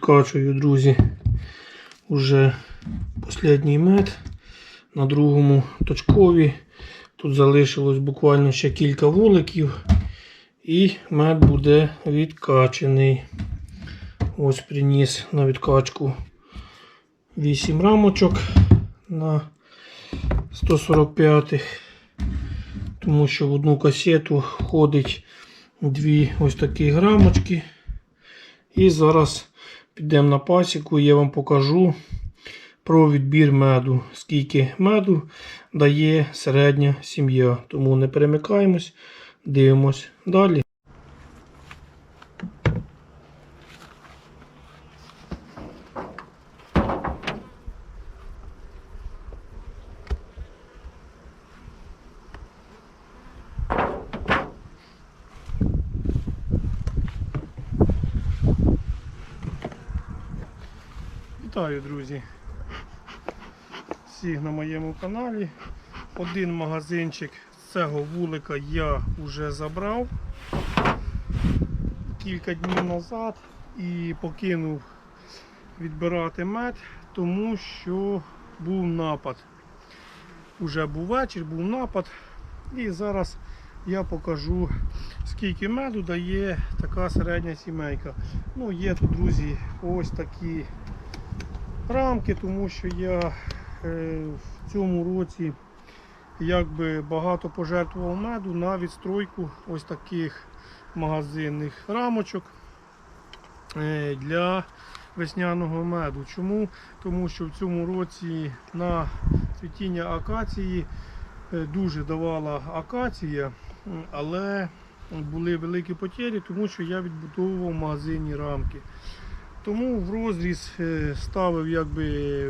відкачую, друзі, уже останній мед на другому точкові. Тут залишилось буквально ще кілька вуликів. І мед буде відкачений. Ось приніс на відкачку 8 рамочок на 145 тому що в одну касету входить дві ось такі грамочки. І зараз підемо на пасіку я вам покажу про відбір меду. Скільки меду дає середня сім'я. Тому не перемикаємось, дивимось далі. Вітаю, друзі! Всіх на моєму каналі. Один магазинчик з цього вулика я вже забрав кілька днів назад і покинув відбирати мед, тому що був напад. Уже був вечір, був напад. І зараз я покажу, скільки меду дає така середня сімейка. Ну, є тут, друзі, ось такі рамки, тому що я е, в цьому році якби багато пожертвував меду на відстройку ось таких магазинних рамочок е, для весняного меду. Чому? Тому що в цьому році на цвітіння акації е, дуже давала акація, але були великі потері, тому що я відбудовував магазинні рамки. Тому в розріз е, ставив якби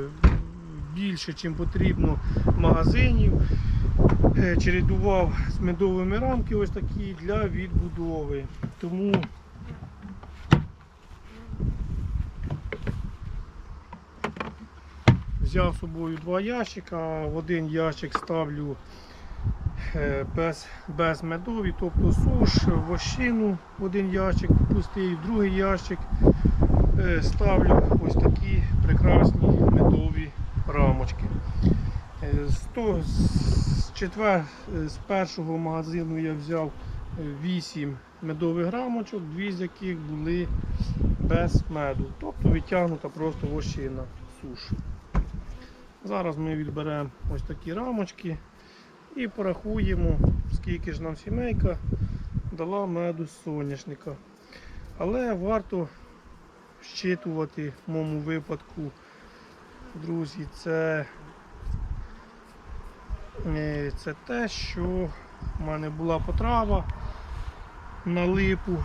більше, чим потрібно магазинів. Е, Чередував з медовими рамки ось такі для відбудови. Тому взяв з собою два ящика. В один ящик ставлю е, без, без медові, тобто суш, вощину в один ящик пустий, в другий ящик ставлю ось такі прекрасні медові рамочки. Е, з, четвер, е, з першого магазину я взяв 8 медових рамочок, дві з яких були без меду, тобто відтягнута просто вощина суш. Зараз ми відберемо ось такі рамочки і порахуємо, скільки ж нам сімейка дала меду з соняшника. Але варто щитувати в моєму випадку, друзі, це, е, це те, що в мене була потрава на липу.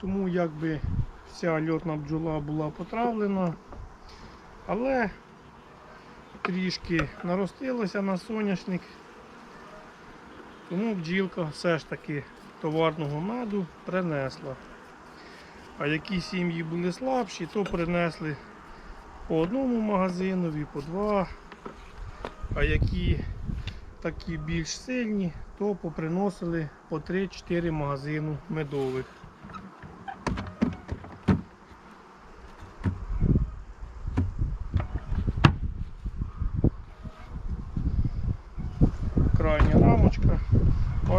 Тому якби вся льотна бджола була потравлена, але трішки наростилося на соняшник, тому бджілка все ж таки товарного меду принесла. А які сім'ї були слабші, то принесли по одному магазинові, по два. А які такі більш сильні, то поприносили по 3-4 магазину медових. крайня рамочка.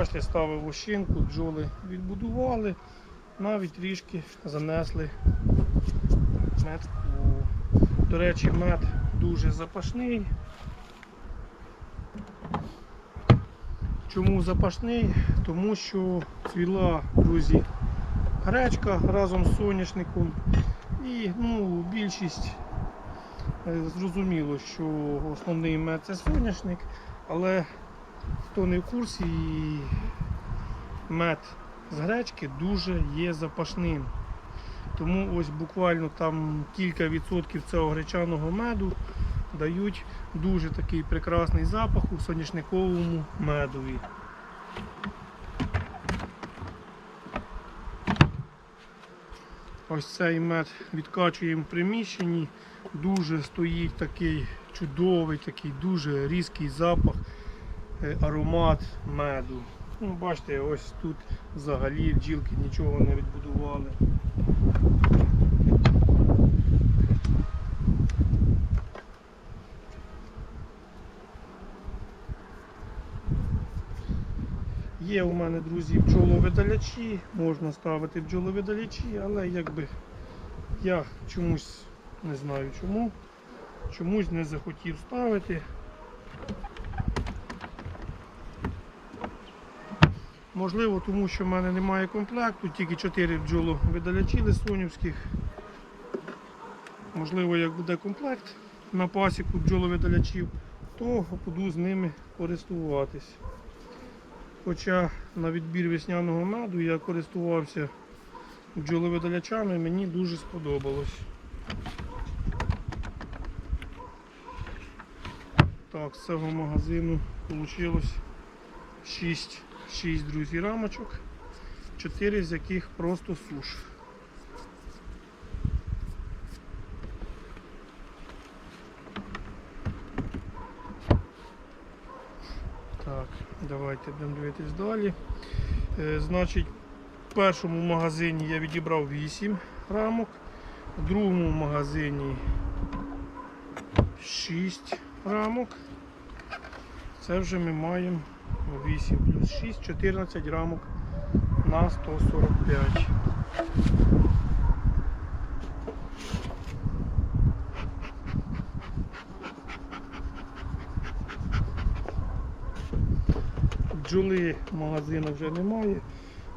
Бачите, ставив вощинку, бджоли відбудували, навіть трішки занесли метку. До речі, мед дуже запашний. Чому запашний? Тому що цвіла, друзі, гречка разом з соняшником. І ну, більшість е, зрозуміло, що основний мед це соняшник, але хто не в курсі, мед з гречки дуже є запашним. Тому ось буквально там кілька відсотків цього гречаного меду дають дуже такий прекрасний запах у соняшниковому медові. Ось цей мед відкачуємо в приміщенні. Дуже стоїть такий чудовий, такий дуже різкий запах, аромат меду. Ну, бачите, ось тут взагалі бджілки нічого не відбудували. Є у мене, друзі, бджоловидалячі, можна ставити бджоловидалячі, але якби я чомусь не знаю чому, чомусь не захотів ставити. Можливо, тому що в мене немає комплекту, тільки 4 бджоловидалячі лисонівських. Можливо, як буде комплект на пасіку бджоловидалячів, то буду з ними користуватись. Хоча на відбір весняного меду я користувався бджоловидалячами, мені дуже сподобалось. Так, з цього магазину вийшло 6, 6 друзі рамочок, 4 з яких просто суш. Так, давайте будемо дивитись далі. Е, значить, в першому магазині я відібрав 8 рамок, в другому магазині 6 рамок. Це вже ми маємо 8 плюс 6, 14 рамок на 145. Бджоли магазину вже немає.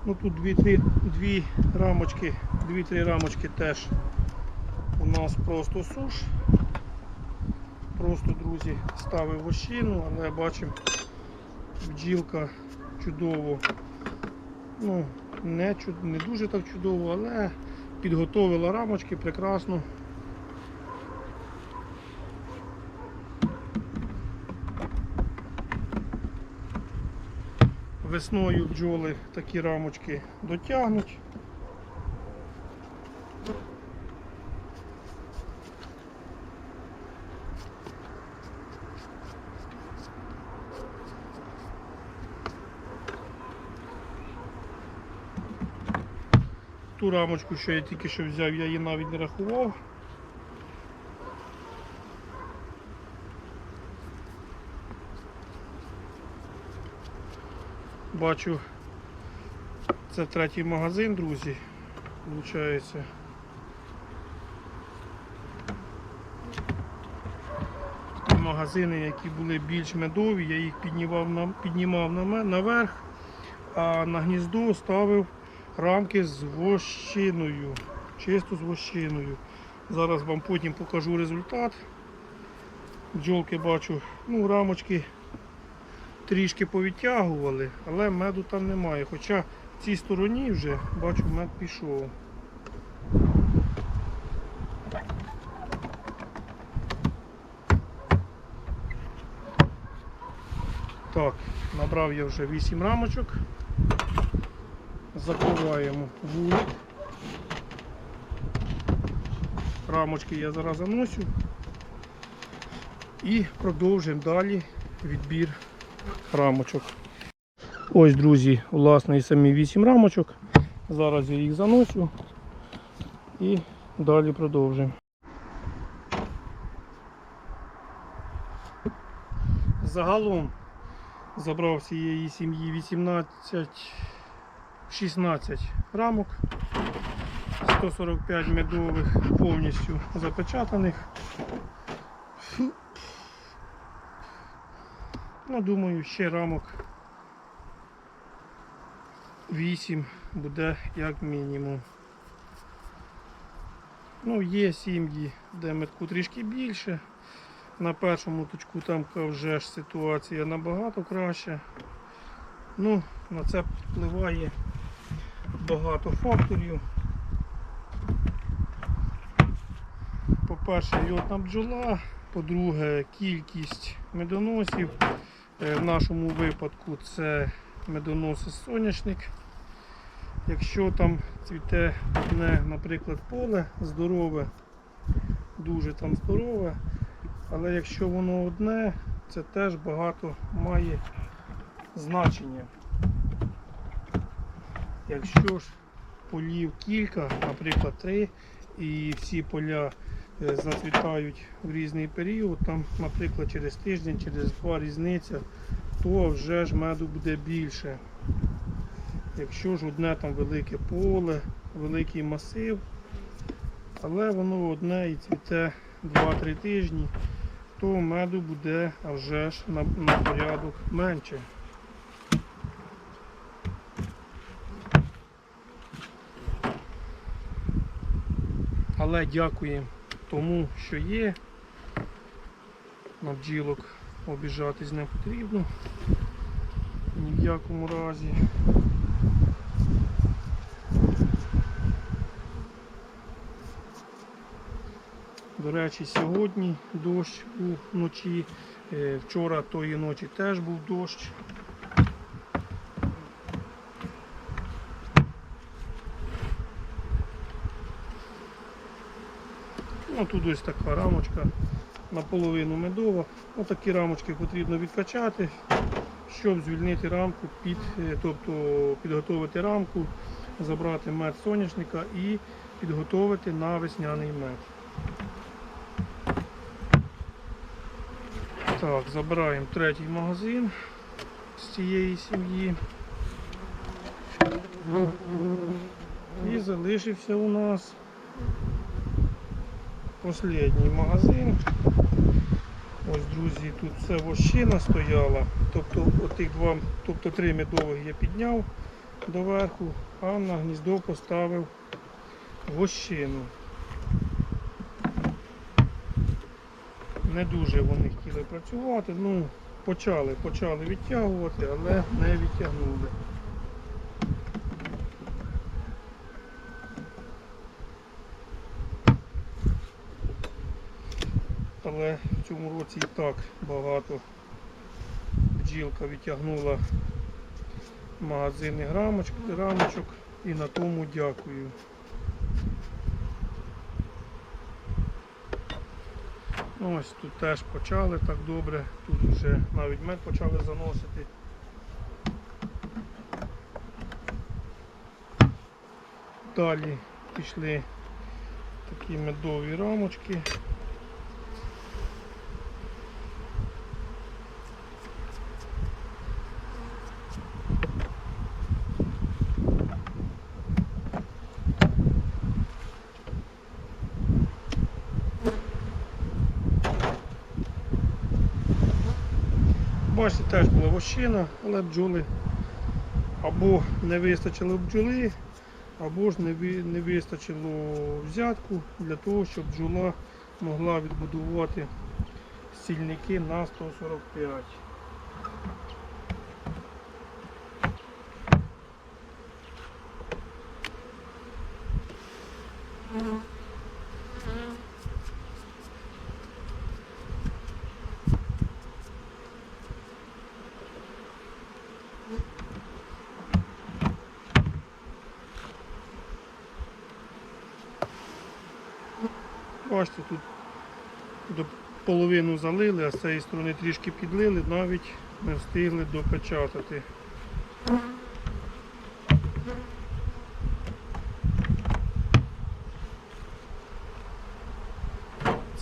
Ну тут дві-три дві рамочки, дві-три рамочки теж у нас просто суш. Просто, друзі, ставив вощину, але бачимо, бджілка чудово. Ну, не, не дуже так чудово, але підготовила рамочки прекрасно. Весною бджоли такі рамочки дотягнуть. Ту рамочку, що я тільки що взяв, я її навіть не рахував. Бачу, це третій магазин, друзі. Ті Магазини, які були більш медові, я їх піднімав, на, піднімав на, наверх, а на гніздо ставив рамки з вощиною. Чисто з вощиною. Зараз вам потім покажу результат. Бджолки бачу, ну, рамочки трішки повідтягували, але меду там немає. Хоча в цій стороні вже бачу мед пішов. Так, набрав я вже 8 рамочок. Закриваємо вулик. Рамочки я зараз заносю. І продовжуємо далі відбір рамочок. Ось, друзі, власне, і самі 8 рамочок. Зараз я їх заносю і далі продовжуємо. Загалом забрав з цієї сім'ї 18 16 рамок, 145 медових повністю запечатаних. Ну, думаю, ще рамок 8 буде як мінімум. Ну, є сім'ї, де метку трішки більше. На першому точку там вже ж ситуація набагато краща. Ну, на це впливає багато факторів. По-перше, льотна бджола, по-друге, кількість медоносів. Е, В нашому випадку це медоносить соняшник. Якщо там цвіте одне, наприклад, поле здорове, дуже там здорове, але якщо воно одне, це теж багато має значення. Якщо ж полів кілька, наприклад, три, і всі поля е, зацвітають в різний період, там, наприклад, через тиждень, через два різниця, то вже ж меду буде більше. Якщо ж одне там велике поле, великий масив, але воно одне і цвіте 2-3 тижні, то меду буде а вже ж на, на порядок менше. Але дякуємо тому, що є. На бджілок обіжатись не потрібно ні в якому разі. До речі, сьогодні дощ був вночі, е, вчора тої ночі теж був дощ. Тут ось така рамочка наполовину медова. Отакі рамочки потрібно відкачати, щоб звільнити рамку, під, е, тобто підготовити рамку, забрати мед соняшника і підготовити на весняний мед. Так, забираємо третій магазин з цієї сім'ї. І залишився у нас Последній магазин. Ось, друзі, тут все вощина стояла. Тобто отих два, тобто три медових я підняв доверху, а на гніздо поставив вощину. Не дуже вони хотіли працювати, ну почали, почали відтягувати, але не відтягнули. але в цьому році і так багато бджілка відтягнула магазини грамочок, рамочок і на тому дякую. Ну, Ось тут теж почали так добре, тут вже навіть мед почали заносити. Далі пішли такі медові рамочки. Бачите, теж але бджоли або не вистачило бджоли, або ж не вистачило взятку для того, щоб бджола могла відбудувати стільники на 145. Бачите, тут до половину залили, а з цієї сторони трішки підлили, навіть не встигли допечатати.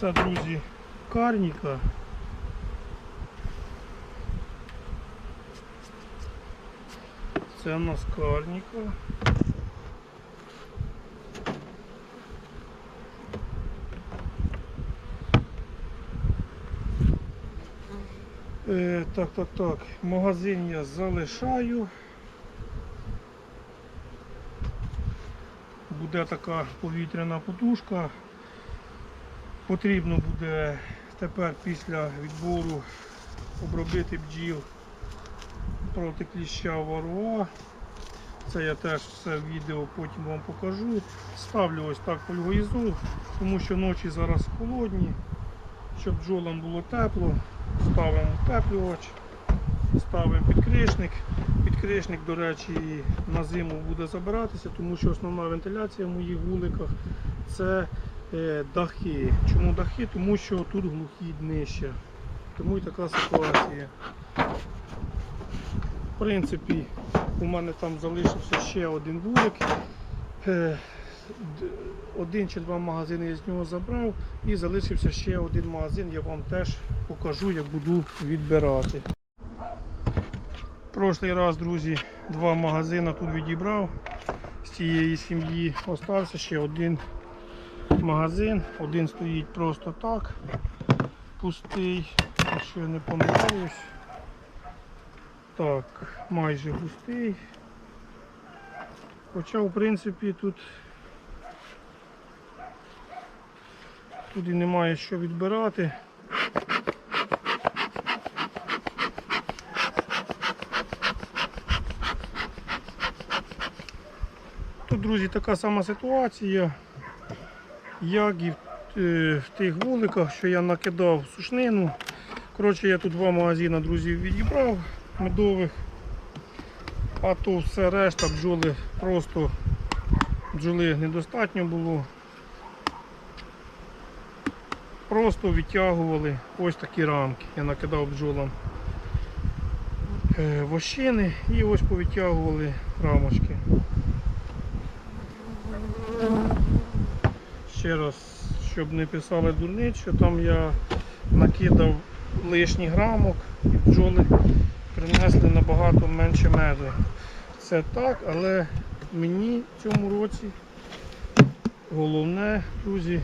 Це, друзі, карніка. Це у нас карніка. Е, так, так, так. Магазин я залишаю. Буде така повітряна подушка. Потрібно буде тепер після відбору обробити бджіл проти кліща варуа. Це я теж все в відео потім вам покажу. Ставлю ось так фольгоізол, тому що ночі зараз холодні, щоб бджолам було тепло. Ставимо утеплювач, ставимо підкришник. Підкришник, до речі, на зиму буде забиратися, тому що основна вентиляція в моїх вуликах це е, дахи. Чому дахи? Тому що тут глухі днища. Тому і така ситуація. В принципі, у мене там залишився ще один вулик. Один чи два магазини я з нього забрав і залишився ще один магазин, я вам теж покажу, як буду відбирати. Прошлий раз, друзі, два магазини тут відібрав. З цієї сім'ї остався ще один магазин. Один стоїть просто так, пустий, якщо я не помиляюсь. Так, майже густий. Хоча, в принципі, тут, тут і немає що відбирати. Тут, друзі, така сама ситуація, як і в, е, тих вуликах, що я накидав сушнину. Коротше, я тут два магазини, друзі, відібрав медових. А то все решта бджоли просто бджоли недостатньо було. Просто відтягували ось такі рамки. Я накидав бджолам е, вощини і ось повідтягували рамочки. Ще раз, щоб не писали дурниць, там я накидав лишніх рамок і бджоли принесли набагато менше меду. Це так, але мені в цьому році головне, друзі,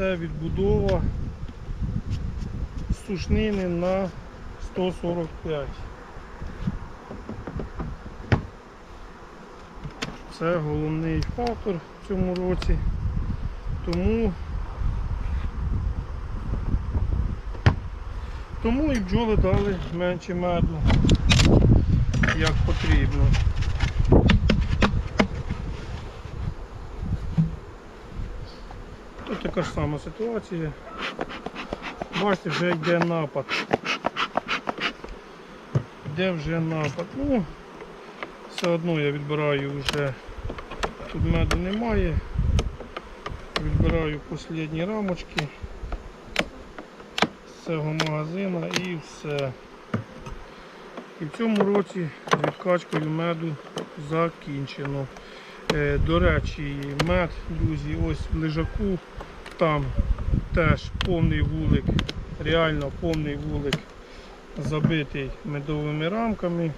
це відбудова сушнини на 145. Це головний фактор в цьому році. Тому Тому і бджоли дали менше меду, як потрібно. Тут така ж сама ситуація. Бачите, вже йде напад. Йде вже напад. Ну, все одно я відбираю вже, тут меду немає. Відбираю останні рамочки з цього магазину і все. І в цьому році відкачкою меду закінчено. Е, До речі, мед, друзі, ось в лежаку там теж повний вулик, реально повний вулик забитий медовими рамками.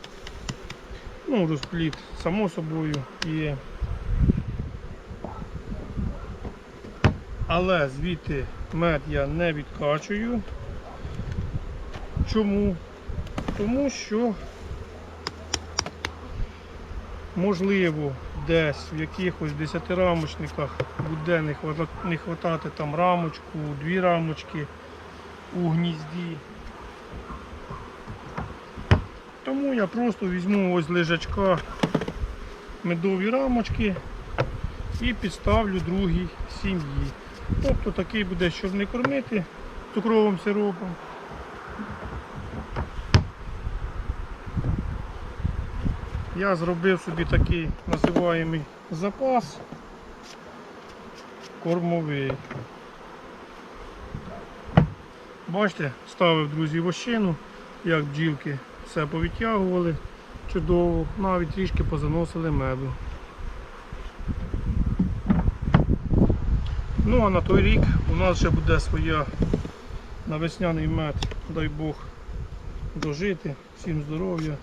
Ну, розпліт, само собою, є. Але звідти мед я не відкачую. Чому? Тому що можливо десь в якихось десятирамочниках буде не хватати, там рамочку, дві рамочки у гнізді. Тому я просто візьму ось з лежачка медові рамочки і підставлю другій сім'ї. Тобто такий буде, щоб не кормити цукровим сиропом. Я зробив собі такий називаємий запас кормовий. Бачите, ставив, друзі, вощину, як бджілки все повідтягували чудово, навіть трішки позаносили меду. Ну а на той рік у нас ще буде своя на весняний мед, дай Бог дожити, всім здоров'я.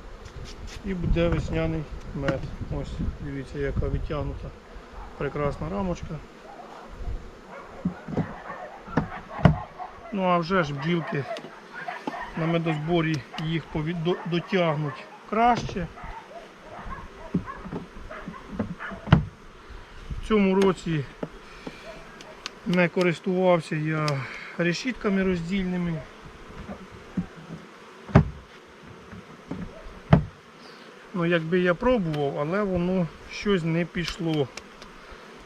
І буде весняний мед. Ось, дивіться, яка відтягнута прекрасна рамочка. Ну а вже ж бджілки на медозборі їх дотягнуть краще. В цьому році не користувався я решітками роздільними. Ну, якби я пробував, але воно щось не пішло.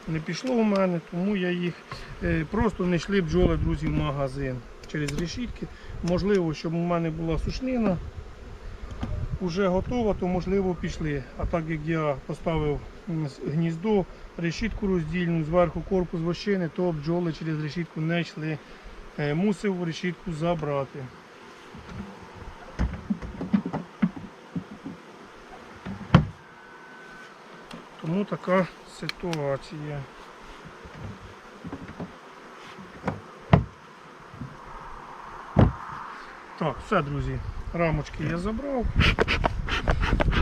Не пішло у мене, тому я їх е, просто не йшли бджоли, друзі, в магазин через решітки. Можливо, щоб у мене була сушнина вже готова, то можливо пішли. А так як я поставив гніздо, решітку роздільну, зверху корпус вощини, то бджоли через решітку не йшли. Е, Мусив решітку забрати. Тому така ситуація. Так, все, друзі. Рамочки я забрав.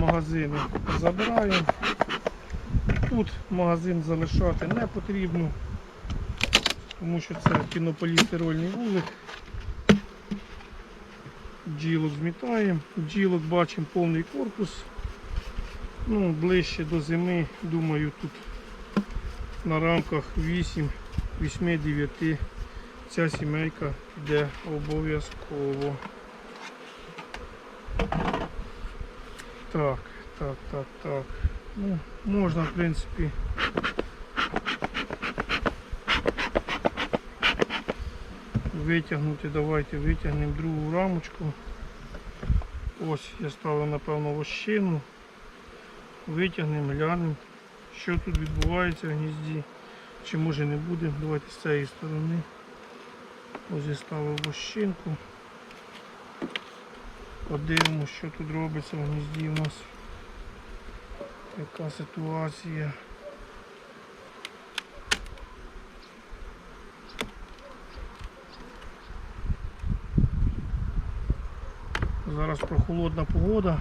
Магазини забираю. Тут магазин залишати не потрібно, тому що це пінополістирольний вулик. Джілок змітаємо. Джілок бачимо повний корпус. Ну, ближче до зими, думаю, тут на рамках 8, 8-9 ця сімейка йде обов'язково. Так, так, так, так. Ну, можна, в принципі. Витягнути, давайте витягнемо другу рамочку. Ось я ставив, напевно, вощину. Витягнемо, глянемо, що тут відбувається в гнізді. Чи може не буде. Давайте з цієї сторони. Ось я ставив вощинку. Подивимося, що тут робиться в гнізді у нас. Яка ситуація. Зараз прохолодна погода.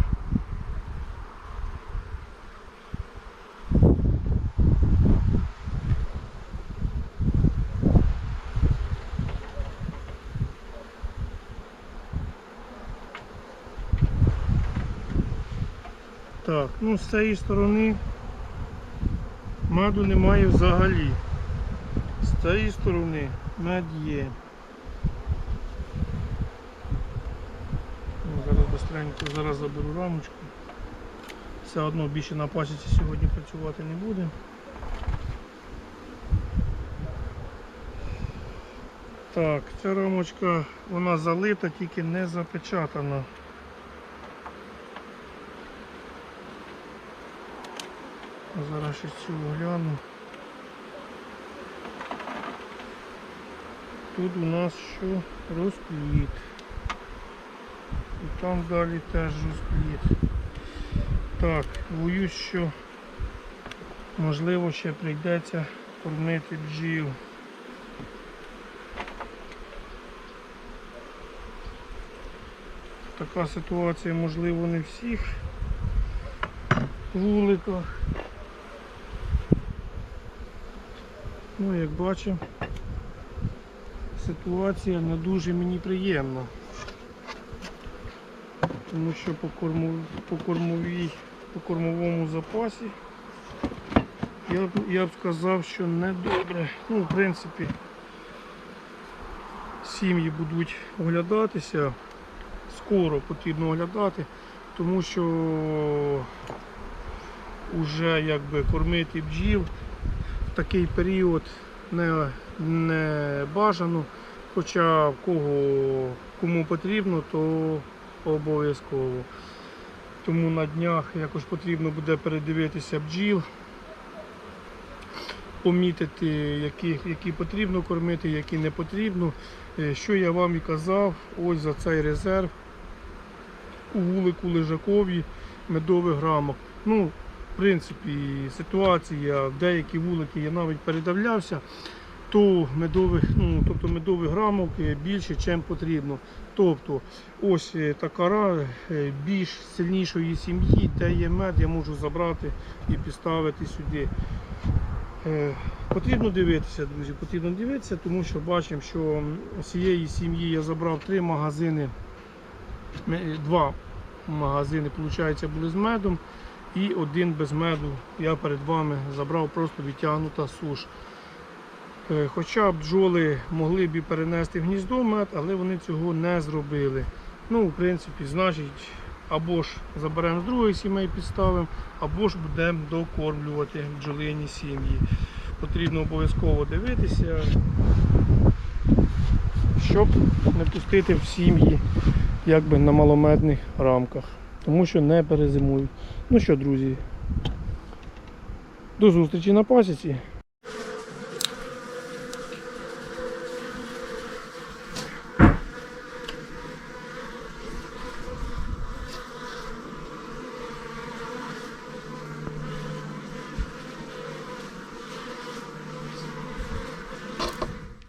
Так, ну з цієї сторони меду немає взагалі. З цієї сторони мед є. Ну, зараз быстренько, зараз заберу рамочку. Все одно більше на пасіці сьогодні працювати не буде. Так, ця рамочка вона залита, тільки не запечатана. Зараз ще цю гляну. Тут у нас що розпліт. І там далі теж розпліт. Так, боюсь, що можливо ще прийдеться кормити бджіл. Така ситуація можливо не всіх вуликах. Ну, як бачимо, ситуація не дуже мені приємна. Тому що по, корму, по, кормовій, по кормовому запасі я б, я б сказав, що не добре. Ну, в принципі, сім'ї будуть оглядатися, скоро потрібно оглядати, тому що вже якби кормити бджіл такий період не, не бажано, хоча кого кому потрібно, то обов'язково. Тому на днях якось потрібно буде передивитися бджіл, помітити, які, які потрібно кормити, які не потрібно. Е, Що я вам і казав, ось за цей резерв у вулику Лежакові медових рамок. Ну, в принципі, ситуація, деякі вулики я навіть передавлявся, то медових, ну, тобто медових рамок е, більше, ніж потрібно. Тобто, ось е, така е, більш сильнішої сім'ї, де є мед, я можу забрати і підставити сюди. Е, Потрібно дивитися, друзі, потрібно дивитися, тому що бачимо, що з цієї сім'ї я забрав три магазини, два магазини, виходить, були з медом і один без меду. Я перед вами забрав просто відтягнута суш. Е, Хоча бджоли могли б перенести в гніздо мед, але вони цього не зробили. Ну, в принципі, значить, або ж заберемо з другої сімей, підставимо, або ж будемо докормлювати бджолині сім'ї. Потрібно обов'язково дивитися, щоб не пустити в сім'ї якби на маломедних рамках, тому що не перезимують. Ну що, друзі, до зустрічі на пасіці.